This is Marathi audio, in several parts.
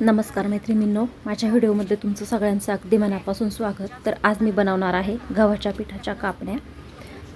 नमस्कार मैत्रिणींनो माझ्या व्हिडिओमध्ये तुमचं सगळ्यांचं अगदी मनापासून स्वागत. तर आज मी बनवणार आहे गव्हाच्या पिठाच्या कापण्या.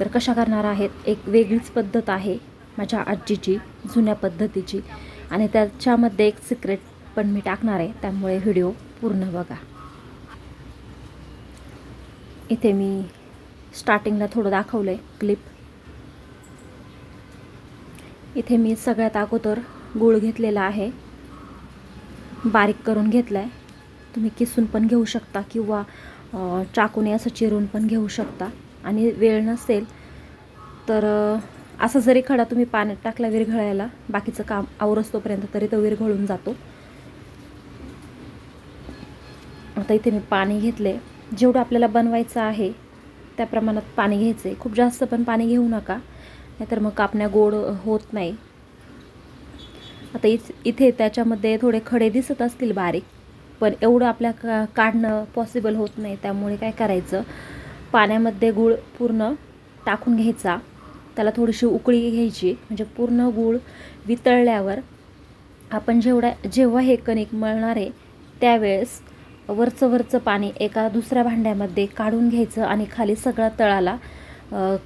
तर कशा करणार आहेत? एक वेगळीच पद्धत आहे माझ्या आजीची जुन्या पद्धतीची. आणि त्याच्यामध्ये एक सिक्रेट पण मी टाकणार आहे त्यामुळे व्हिडिओ पूर्ण बघा. इथे मी स्टार्टिंगला थोडं दाखवलं आहे क्लिप इथे मी सगळ्यात अगोदर गूळ घेतलेला आहे. बारीक करून घेतला आहे तुम्ही किसून पण घेऊ शकता किंवा चाकूने असं चिरून पण घेऊ शकता. आणि वेळ नसेल तर असा जरी खडा तुम्ही पाण्यात टाकला विरघळायला बाकीचं काम आवरस्तोपर्यंत तरी तो विरघळून जातो. आता इथे मी पाणी घेतले जेवढं आपल्याला बनवायचं आहे त्या प्रमाणात पाणी घ्यायचं आहे खूप जास्त पण पाणी घेऊ नका. नाहीतर मग कापण्या गोड होत नाही. आता इच इथे त्याच्यामध्ये थोडे खडे दिसत असतील बारीक पण एवढं आपल्या का काढणं पॉसिबल होत नाही. त्यामुळे काय करायचं? पाण्यामध्ये गूळ पूर्ण टाकून घ्यायचा. त्याला थोडीशी उकळी घ्यायची. म्हणजे पूर्ण गूळ वितळल्यावर आपण जेवढा जेव्हा हे कणिक मळणार आहे त्यावेळेस वरचं वरचं पाणी एका दुसऱ्या भांड्यामध्ये काढून घ्यायचं आणि खाली सगळा तळाला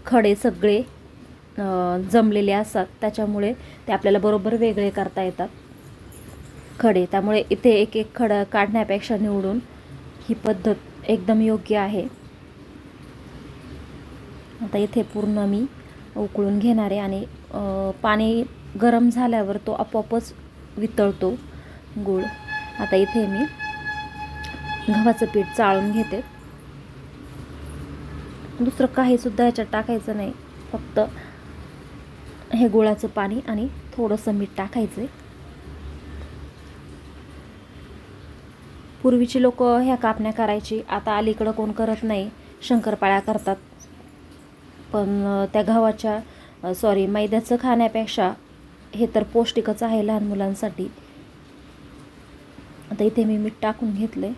खडे सगळे जमलेले असतात. त्याच्यामुळे ते आपल्याला बरोबर वेगळे करता येतात. खडे. त्यामुळे इथे एक एक खडं काढण्यापेक्षा निवडून ही पद्धत एकदम योग्य आहे. आता इथे पूर्ण मी उकळून घेणार आहे आणि पाणी गरम झाल्यावर तो आपोआपच वितळतो गूळ. आता इथे मी गव्हाचं पीठ चाळून घेते. दुसरं काहीसुद्धा ह्याच्यात टाकायचं नाही. फक्त हे गुळाचं पाणी आणि थोडंसं मीठ टाकायचं आहे पूर्वीची लोक ह्या कापण्या करायची आता अलीकडं कोण करत नाही शंकरपाळ्या करतात. पण त्या गव्हाच्या सॉरी मैद्याचं खाण्यापेक्षा हे तर पौष्टिकच आहे लहान मुलांसाठी. आता इथे मी मीठ टाकून घेतले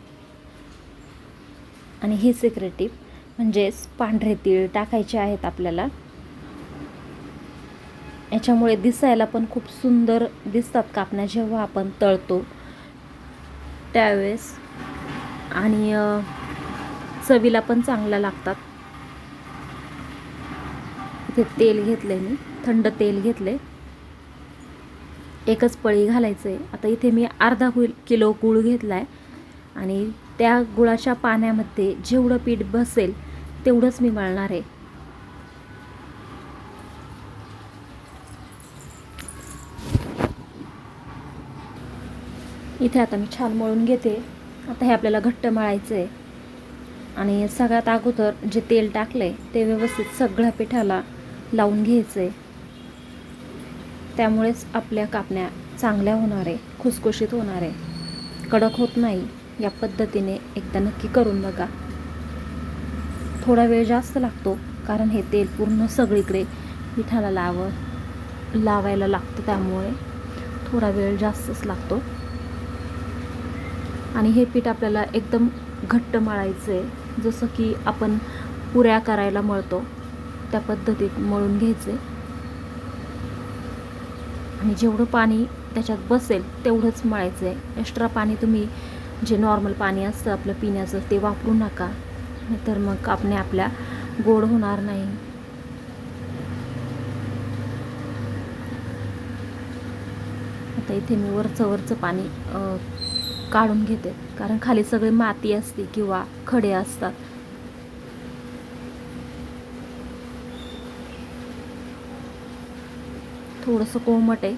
आणि ही सिक्रेटिव्ह म्हणजेच पांढरे तीळ टाकायचे आहेत आपल्याला. याच्यामुळे दिसायला पण खूप सुंदर दिसतात कापण्या जेव्हा आपण तळतो त्यावेळेस. आणि चवीला पण चांगल्या लागतात. इथे तेल घेतले मी थंड तेल घेतले एकच पळी घालायचं आहे आता इथे मी अर्धा गुल किलो गूळ घेतला आहे आणि त्या गुळाच्या पाण्यामध्ये जेवढं पीठ बसेल तेवढंच मी मळणार आहे. इथे आता मी छान मळून घेते. आता हे आपल्याला घट्ट मळायचं आहे आणि सगळ्यात अगोदर जे तेल टाकलं आहे ते व्यवस्थित सगळ्या पिठाला लावून घ्यायचं आहे त्यामुळेच आपल्या कापण्या चांगल्या होणार आहे खुसखुशीत होणार आहे. कडक होत नाही. या पद्धतीने एकदा नक्की करून बघा. थोडा वेळ जास्त लागतो कारण हे तेल पूर्ण सगळीकडे पिठाला लाव लावायला लागतं त्यामुळे थोडा वेळ जास्तच लागतो. आणि हे पीठ आपल्याला एकदम घट्ट मळायचं आहे जसं की आपण पुऱ्या करायला मळतो त्या पद्धतीत मळून घ्यायचे आणि जेवढं पाणी त्याच्यात बसेल तेवढंच मळायचं आहे एक्स्ट्रा पाणी तुम्ही जे नॉर्मल पाणी असतं आपलं पिण्याचं ते वापरू नका. नाहीतर मग कापणे आपल्या गोड होणार नाही. आता इथे मी वरचं वरचं पाणी काढून घेते. कारण खाली सगळी माती असते किंवा खडे असतात. थोडंसं कोमट आहे.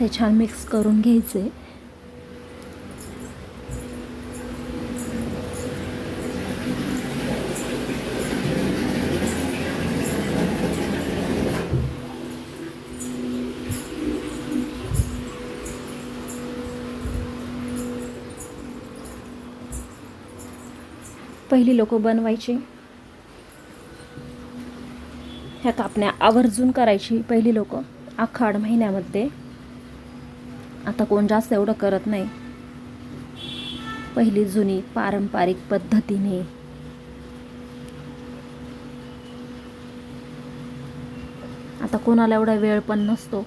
ते छान मिक्स करून घ्यायचे पहिली लोक बनवायची. ह्या कापण्या आवर्जून करायची पहिली लोक. आखाड महिन्यामध्ये. आता कोण जास्त एवढं करत नाही. पहिली जुनी पारंपरिक पद्धतीने. आता कोणाला एवढा वेळ पण नसतो.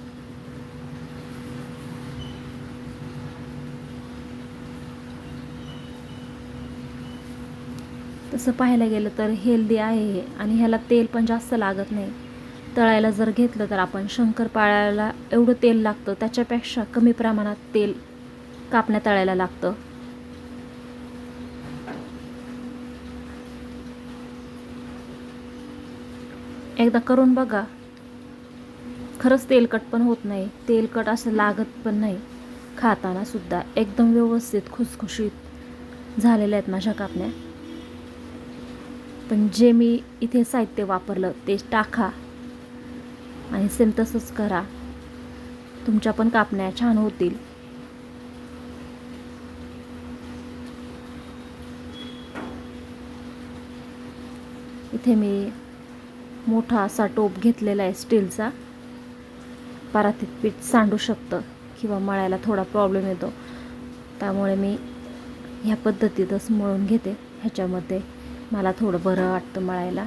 तसं पाहायला गेलं तर हेल्दी आहे हे. आणि ह्याला तेल पण जास्त लागत नाही. तळायला जर घेतलं तर आपण शंकरपाळ्याला एवढं तेल लागतं त्याच्यापेक्षा कमी प्रमाणात तेल कापण्या तळायला लागतं. एकदा करून बघा. खरंच तेलकट पण होत नाही. तेलकट असं लागत पण नाही. खाताना सुद्धा एकदम व्यवस्थित खुसखुशीत झालेल्या आहेत माझ्या कापण्या. पण जे मी इथे साहित्य वापरलं ते टाका आणि सेम तसंच करा. तुमच्या पण कापण्या छान होतील. इथे मी मोठा असा टोप घेतलेला आहे स्टीलचा. परातीत पीठ सांडू शकतं किंवा मळायला थोडा प्रॉब्लेम येतो. त्यामुळे मी ह्या पद्धतीतच मळून घेते ह्याच्यामध्ये. मला थोडं बरं वाटतं मळायला.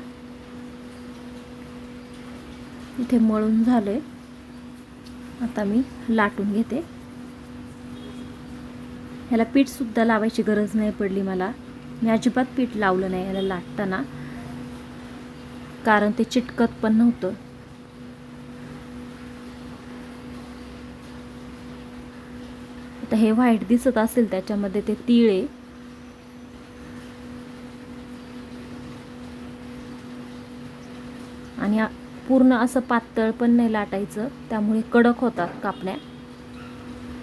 इथे मळून झालं आहे आता मी लाटून घेते. ह्याला पीठसुद्धा लावायची गरज नाही पडली मला. मी अजिबात पीठ लावलं नाही याला लाटताना. कारण ते चिटकत पण नव्हतं. आता हे व्हाईट दिसत असेल त्याच्यामध्ये ते तिळे आणि पूर्ण असं पातळ पण नाही लाटायचं. त्यामुळे कडक होतात कापण्या.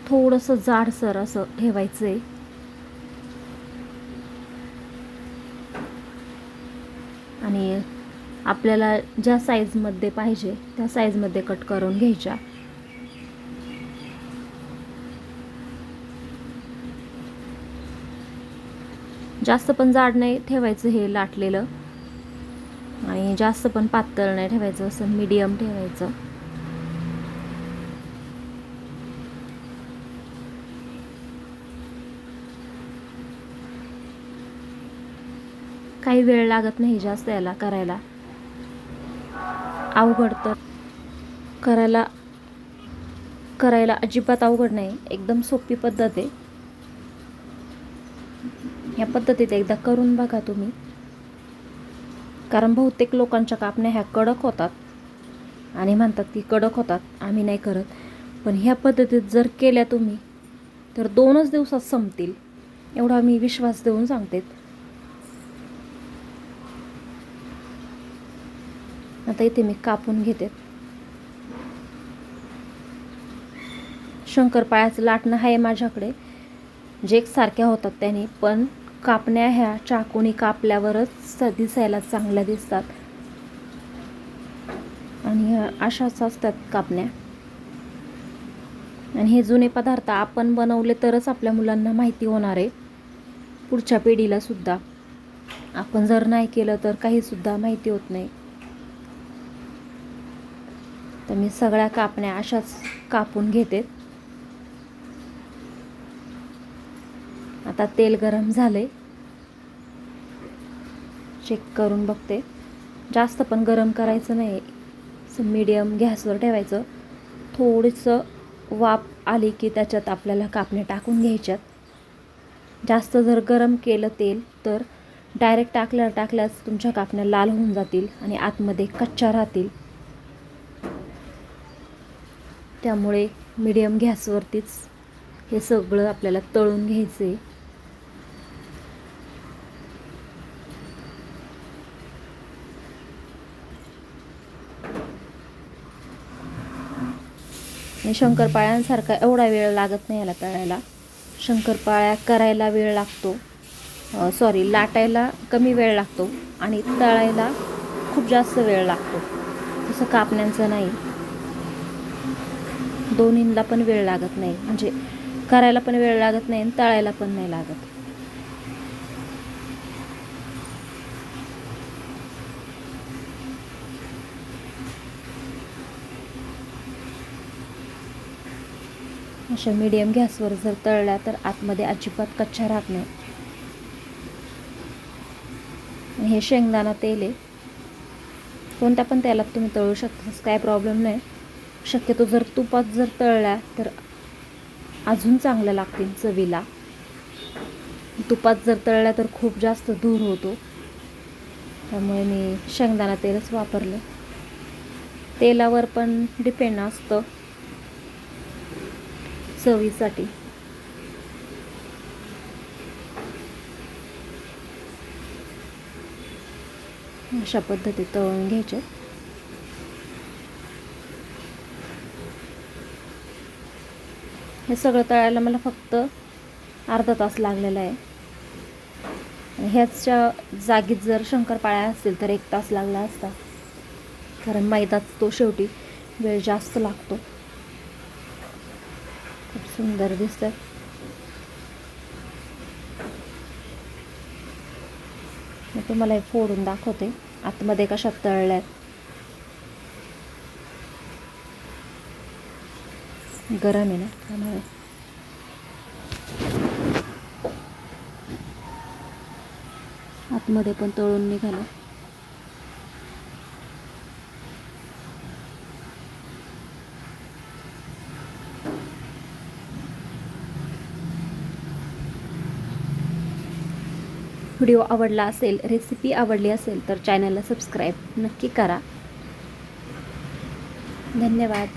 थोडंसं जाडसर असं ठेवायचं आहे आणि आपल्याला ज्या साईजमध्ये पाहिजे त्या साईजमध्ये कट करून घ्यायच्या. जास्त पण जाड नाही ठेवायचं हे लाटलेलं. आणि जास्त पण पातळ नाही ठेवायचं असं मीडियम ठेवायचं. काही वेळ लागत नाही जास्त याला करायला. अवघड तर करायला करायला अजिबात अवघड नाही. एकदम सोपी पद्धत आहे. या पद्धतीत एकदा करून बघा तुम्ही. कारण बहुतेक लोकांच्या कापण्या ह्या कडक होतात. आणि म्हणतात की कडक होतात. आम्ही नाही करत. पण ह्या पद्धतीत जर केल्या तुम्ही तर दोनच दिवसात संपतील. एवढा मी विश्वास देऊन सांगते. आता इथे मी कापून घेते. शंकरपाळ्याचं लाटणं आहे माझ्याकडे. जे एकसारख्या होतात त्याने पण कापण्या ह्या चाकूनी कापल्यावरच दिसायला चांगल्या दिसतात. आणि अशाच असतात कापण्या. आणि हे जुने पदार्थ आपण बनवले तरच आपल्या मुलांना माहिती होणार आहे. पुढच्या पिढीला सुद्धा. आपण जर नाही केलं तर काही सुद्धा माहिती होत नाही. तर मी सगळ्या कापण्या अशाच कापून घेते. आता तेल गरम झालं आहे चेक करून बघते. जास्त पण गरम करायचं नाही. मीडियम गॅसवर ठेवायचं. थोडंसं वाफ आली की त्याच्यात आपल्याला कापण्या टाकून घ्यायच्यात. जास्त जर गरम केलं तेल तर डायरेक्ट टाकल्या टाकल्यास तुमच्या कापण्या लाल होऊन जातील आणि आतमध्ये कच्च्या राहतील. त्यामुळे मीडियम गॅसवरतीच हे सगळं आपल्याला तळून घ्यायचं आहे आणि शंकरपाळ्यांसारखा एवढा वेळ लागत नाही याला तळायला. शंकरपाळ्या करायला वेळ लागतो. सॉरी लाटायला कमी वेळ लागतो आणि तळायला खूप जास्त वेळ लागतो. तसं कापण्यांचं नाही. दोन्हीला पण वेळ लागत नाही. म्हणजे करायला पण वेळ लागत नाही आणि तळायला पण नाही लागत. अशा मीडियम गॅसवर जर तळल्या तर आतमध्ये अजिबात कच्च्या राहत नाही. हे शेंगदाणा तेल आहे. कोणत्या पण तेलात तुम्ही तळू शकता काय प्रॉब्लेम नाही. शक्यतो जर तुपात जर तळल्या तर अजून चांगल्या लागतील चवीला. तुपात जर तळल्या तर खूप जास्त धूर होतो. त्यामुळे मी शेंगदाणा तेलच वापरलं. तेलावर पण डिपेंड असतं. चवीसाठी. अशा पद्धतीत तळून घ्यायचे. हे सगळं तळायला मला फक्त अर्धा तास लागलेला आहे. ह्याच्या जागीत जर शंकरपाळ्या असतील तर एक तास लागला असता. कारण मैदाच तो शेवटी वेळ जास्त लागतो. सुंदर दिसतात. मी तुम्हाला हे फोडून दाखवते. आतमध्ये कशा तळल्यात. गरम आहे ना त्यामुळे. आतमध्ये पण तळून निघालं. व्हिडिओ आवडला असेल रेसिपी आवडली असेल तर चॅनलला सबस्क्राईब नक्की करा. धन्यवाद.